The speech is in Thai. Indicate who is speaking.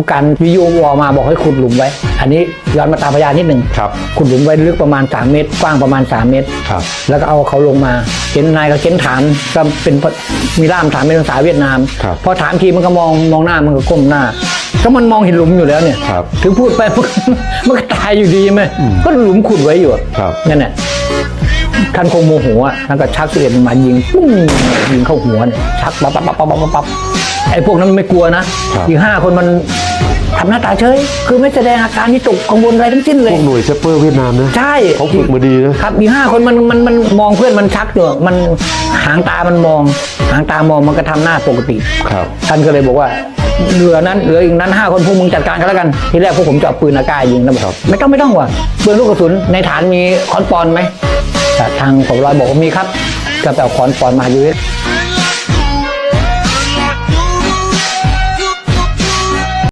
Speaker 1: ผู้การวิโยวอมาบอกให้ขุดหลุมไว้ อันนี้ย้อนมาตามพยานนิดหนึ่ง
Speaker 2: ครับ
Speaker 1: ขุดหลุมไว้ลึกประมาณ 3 เมตร กว้างประมาณ 3 เมตร
Speaker 2: ครับ
Speaker 1: แล้วก็เอาเขาลงมาเห็นนายก็เข็นถามก็เป็นมีล่ามถามเป็นภาษาเวียดนาม
Speaker 2: ครับ
Speaker 1: พอถามทีมันก็มองมองหน้ามันก็ก้มหน้า ก็มันมองเห็นหลุมอยู่แล้วเนี่ย
Speaker 2: ครับ
Speaker 1: ถึงพูดไปมันก็มันก็ตายอยู่ดีไหมก็หลุมขุดไว้อยู่อะ
Speaker 2: ครับ
Speaker 1: นั่นแหละท่านคงโมโหอะท่านก็ชักเสียนมายิงปุ้งยิงเข้าหัวเนี่ยชักปั๊บปั๊บปั๊บปั๊บปั๊บปั๊บไอ้พวกนั้นมันไม่กลัวนะครับ อีกห้าคนมัน ทำหน้าตาเฉย คือไม่แสดงอาการที่ตกกังวลอะไรทั้งสิ้นเล
Speaker 2: พ
Speaker 1: ย
Speaker 2: วกหน่วยเซปเปอร์เวียดนามนะ
Speaker 1: ใช่
Speaker 2: เขาฝึกมาดีนะ
Speaker 1: ครับอีกห้าคนมันมันมันมองเพื่อนมันชักอยู่มันหางตามันมอง หางตามองมันก็ทำหน้าปกติ
Speaker 2: ครับ
Speaker 1: ท่านก็เลยบอกว่าเหลือนั้นเหลืออีกนั้นห้าคนพวกมึงจัดการกันแล้วกัน ทีแรกพวกผมจะเอาปืนอากาศยิงแล้วบอกไม่ต้องไม่ต้องว่ะปืนลูกกระสุนในฐานมีคอนปอนไหมแต่ทางผบร้อยบอกว่ามีครับก็ไปเอาคอนปอนมาอยู่